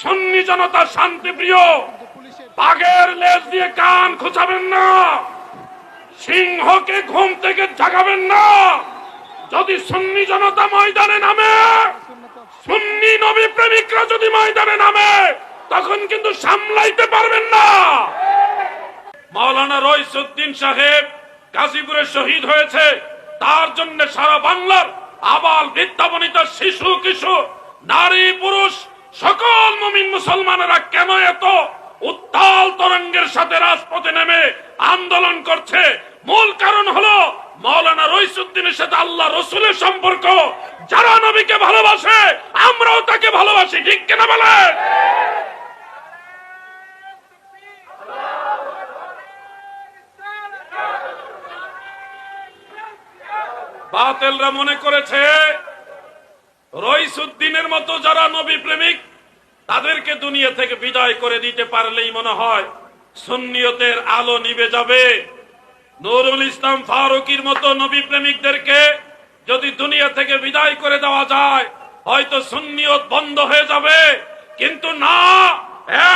সুন্নি জনতা শান্তি প্রিয় বাঘের লেজ দিয়ে কান খোঁচাবেন না, সিংহকে ঘুম থেকে জাগাবেন না। যদি সুন্নি জনতা ময়দানে নামে, সুন্নি নবী প্রেমিকরা যদি ময়দানে নামে, তখন কিন্তু সামলাইতে পারবেন না। মাওলানা রইসুদ্দিন সাহেব গাজীপুরে শহীদ হয়েছে, তার জন্য সারা বাংলার আবাল বৃদ্ধাবনিতা শিশু কিশোর নারী পুরুষ সকল মুমিন মুসলমানেরা কেন এত উত্তাল তরঙ্গের সাথে রাজপথে নেমে আন্দোলন করছে? মূল কারণ হলো মাওলানা রইসুদ্দিনের সাথে আল্লাহ রসুলের সম্পর্ক। যারা নবীকে ভালোবাসে, আমরাও তাকে ভালোবাসি, ঠিক কিনা বলেন? বাতেলরা মনে করেছে রইসুদ্দিনের মতো যারা নবী প্রেমিক, তাদেরকে দুনিয়া থেকে বিদায় করে দিতে পারলেই মনে হয় সুন্নিয়তের আলো নিবে যাবে। নুরুল ইসলাম ফারুকির মতো নবী প্রেমিকদেরকে যদি দুনিয়া থেকে বিদায় করে দেওয়া যায়, হয়তো সুন্নিয়ত বন্ধ হয়ে যাবে। কিন্তু না,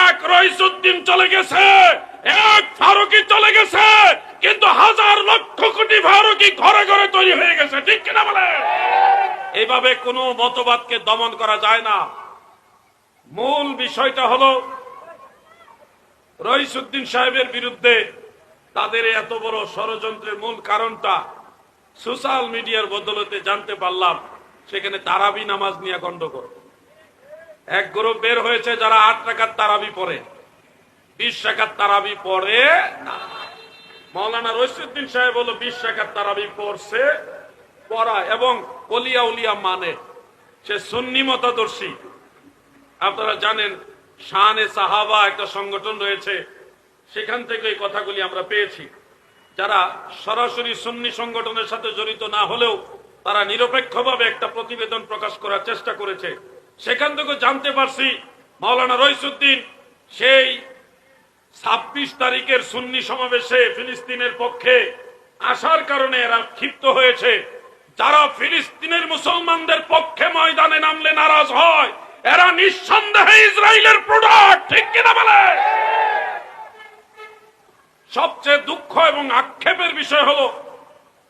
এক রইসুদ্দিন চলে গেছে, এক ফারুকি চলে গেছে, কিন্তু হাজার লক্ষ কোটি ফারুকি ঘরে ঘরে তৈরি হয়ে গেছে, ঠিক কিনা বলে এইভাবে কোনো মতবাদকে দমন করা যায় না। মূল বিষয়টা হলো, রইসুদ্দিন সাহেবের বিরুদ্ধে তাদের এত বড় ষড়যন্ত্রের মূল কারণটা সোশ্যাল মিডিয়ার বদলতে জানতে পারলাম, সেখানে তারাবি নামাজ নিয়ে গন্ডগোল এক গ্রুপ বের হয়েছে যারা আট টাকার তারাবি পড়ে, বিশ টাকার তারাবি পড়ে না। মৌলানা রইসুদ্দিন সাহেব হলো বিশ টাকার তারাবি পড়ছে। পড়া এবং কলিয়া উলিয়া মানে সে সুন্নি মতাদর্শী। আপনারা জানেন, শানে সাহাবা একটা সংগঠন রয়েছে, সেখান থেকে এই কথাগুলি আমরা পেয়েছি। যারা সরাসরি সুন্নি সংগঠনের সাথে জড়িত না হলেও তারা নিরপেক্ষভাবে একটা প্রতিবেদন প্রকাশ করার চেষ্টা করেছে। সেখান থেকে জানতে পারছি, মাওলানা রইসুদ্দিন সেই ছাব্বিশ তারিখের সুন্নি সমাবেশে ফিলিস্তিনের পক্ষে আসার কারণে এরা ক্ষিপ্ত হয়েছে। যারা ফিলিস্তিনের মুসলমানদের পক্ষে ময়দানে নামলে নারাজ হয়, এরা নিঃসন্দেহে ইসরায়েলের প্রোডাক্ট ঠিক কিনা বলে? সবচেয়ে দুঃখ এবং আক্ষেপের বিষয় হলো,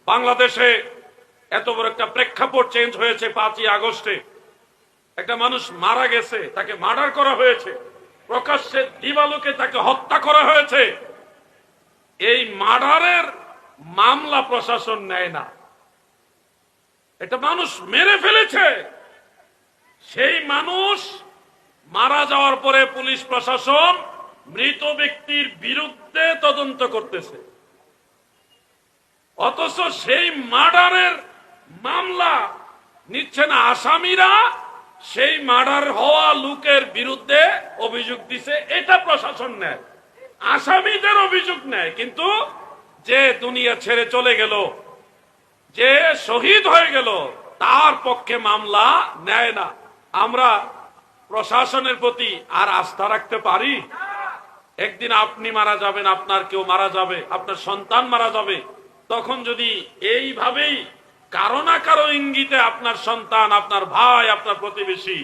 বাংলাদেশে এত বড় একটা প্রেক্ষাপট চেঞ্জ হয়েছে পাঁচই আগস্টে। একটা মানুষ মারা গেছে, তাকে মার্ডার করা হয়েছে। প্রকাশ্যে দিবালোকে তাকে হত্যা করা হয়েছে। এই মার্ডারের মামলা প্রশাসন নেয় না। এটা মানুষ মেরে ফেলেছে। সেই মানুষ মারা যাওয়ার পরে পুলিশ প্রশাসন মৃত ব্যক্তির বিরুদ্ধে তদন্ত করতেছে। অথচ সেই মার্ডারের মামলা নিচ্ছে না আসামিরা, সেই মার্ডার হওয়া লোকের বিরুদ্ধে অভিযোগ দিছে, এটা প্রশাসন নেয়। আসামিদের অভিযোগ নেয়, কিন্তু যে দুনিয়া ছেড়ে চলে গেল যে শহীদ হয়ে গেল, তার পক্ষে মামলা নেয় না। আমরা প্রশাসনের প্রতি আর আস্থা রাখতে পারি? একদিন আপনি মারা যাবেন, আপনার কেউ মারা যাবে, আপনার সন্তান মারা যাবে। তখন যদি এইভাবেই কারও না কারও ইঙ্গিতে আপনার সন্তান, আপনার ভাই, আপনার প্রতিবেশী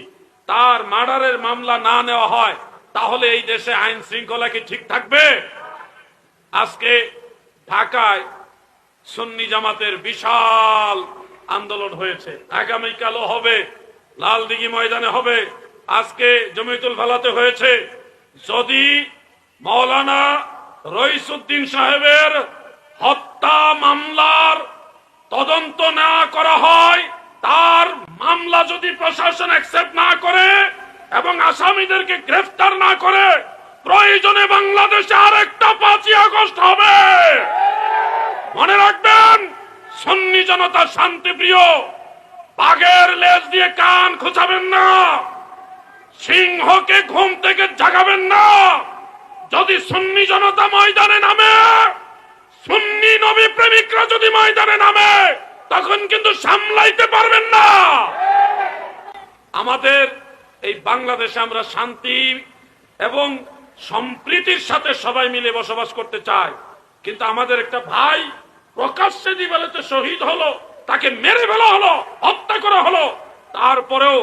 তার মার্ডারের মামলা না নেওয়া হয়, তাহলে এই দেশে আইন শৃঙ্খলা কি ঠিক থাকবে? আজকে ঢাকায় সুন্নি জামাতের বিশাল আন্দোলন হয়েছে। আগামীকালও হবে লালদিঘি ময়দানে হবে। আজকে জমিতুল ফালাতে হয়েছে। যদি মৌলানা রইসুদ্দিন সাহেবের হত্যা মামলার তদন্ত না করা হয়, তার মামলা যদি প্রশাসন অ্যাকসেপ্ট না করে এবং আসামিদেরকে গ্রেফতার না করে, প্রয়োজনে বাংলাদেশে আরেকটা পাঁচই আগস্ট হবে। মনে রাখবেন, সন্নি জনতা শান্তি প্রিয় বাঘের লেজ দিয়ে কান খোঁচাবেন না, সিংহকে ঘুম থেকে জাগাবেন না। যদি সুন্নি জনতা ময়দানে নামে, সুন্নি নবী প্রেমিকরা যদি ময়দানে নামে, তখন কিন্তু সামলাইতে পারবেন না। আমাদের এই বাংলাদেশে আমরা শান্তি এবং সম্প্রীতির সাথে সবাই মিলে বসবাস করতে চাই। কিন্তু আমাদের একটা ভাই প্রকাশ্যে দিবালেতে শহীদ হলো, তাকে মেরে ফেলা হলো, হত্যা করা হলো। তারপরেও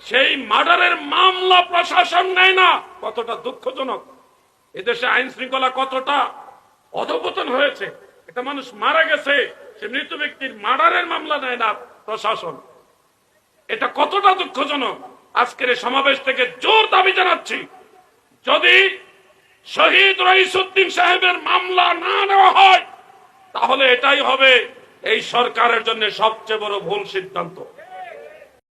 সেই মার্ডারের মামলা প্রশাসন নেয় না, কতটা দুঃখজনক। এদেশে আইন শৃঙ্খলা কতটা অধপতন হয়েছে, একটা মানুষ মারা গেছে, সে মৃত ব্যক্তির মার্ডারের মামলা নেয় না প্রশাসন। এটা কতটা দুঃখজনক। আজকের সমাবেশ থেকে জোর দাবি জানাচ্ছি। যদি শহীদ রইসুদ্দিন সাহেবের মামলা না নেওয়া হয়, তাহলে এটাই হবে এই সরকারের জন্য সবচেয়ে বড় ভুল সিদ্ধান্ত।